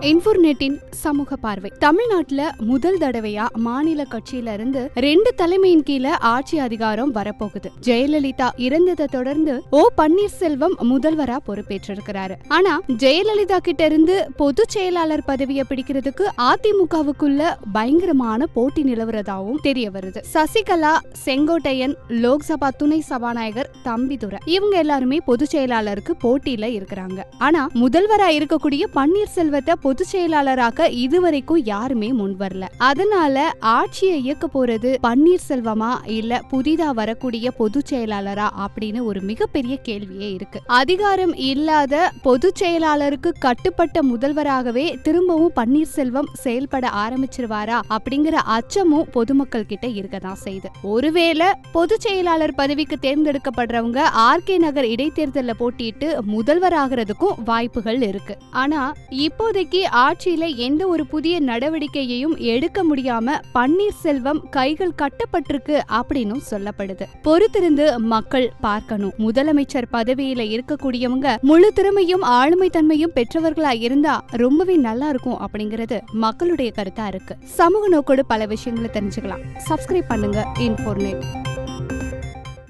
இன்ஃபோர்நெட்டின் சமூக பார்வை. தமிழ்நாட்டில் முதல் தடவையா மாநில கட்சியில இருந்து ரெண்டு தலைமையின் கீழே ஆட்சி அதிகாரம் வரப்போகுது. ஜெயலலிதா இறந்ததை தொடர்ந்து ஓ பன்னீர்செல்வம் முதல்வரா பொறுப்பேற்றிருக்கிறாரு. ஆனா ஜெயலலிதா கிட்ட இருந்து பொதுச் செயலாளர் பதவியை பிடிக்கிறதுக்கு அதிமுகவுக்குள்ள பயங்கரமான போட்டி நிலவுறதாவும் தெரிய வருது. சசிகலா செங்கோட்டையன் லோக்சபா துணை சபாநாயகர் தம்பிதுரை இவங்க எல்லாருமே பொதுச் செயலாளருக்கு போட்டியில இருக்கிறாங்க. ஆனா முதல்வரா இருக்கக்கூடிய பன்னீர்செல்வத்தை பொதுச் செயலாளராக இதுவரைக்கும் யாருமே முன் வரல. அதனால ஆட்சியை இயக்க போறது பன்னீர்செல்வமா இல்ல புதிதா வரக்கூடிய பொதுச் செயலாளரா அப்படின்னு ஒரு மிகப்பெரிய கேள்வியே இருக்கு. அதிகாரம் இல்லாத பொதுச் செயலாளருக்கு கட்டுப்பட்ட முதல்வராகவே திரும்பவும் பன்னீர்செல்வம் செயல்பட ஆரம்பிச்சிருவாரா அப்படிங்கிற அச்சமும் பொதுமக்கள் கிட்ட இருக்கதான் செய்யுது ஒருவேளை பொதுச் செயலாளர் பதவிக்கு தேர்ந்தெடுக்கப்படுறவங்க ஆர்கே நகர் இடைத்தேர்தலில் போட்டியிட்டு முதல்வர் ஆகிறதுக்கும் வாய்ப்புகள் இருக்கு. ஆனா இப்போதைக்கு ஆட்சியில எந்த ஒரு புதிய நடவடிக்கையையும் எடுக்க முடியாம பன்னீர்செல்வம் கைகள் கட்டப்பட்டிருக்கு அப்படின்னும் சொல்லப்படுது. பொறுத்திருந்து மக்கள் பார்க்கணும். முதலமைச்சர் பதவியில இருக்கக்கூடியவங்க முழு திறமையும் ஆளுமை தன்மையும் பெற்றவர்களா இருந்தா ரொம்பவே நல்லா இருக்கும் அப்படிங்கிறது மக்களுடைய கருத்தா இருக்கு. சமூக நோக்கோடு பல விஷயங்களை தெரிஞ்சுக்கலாம். சப்ஸ்கிரைப் பண்ணுங்க. இன்ஃபோர்னேட்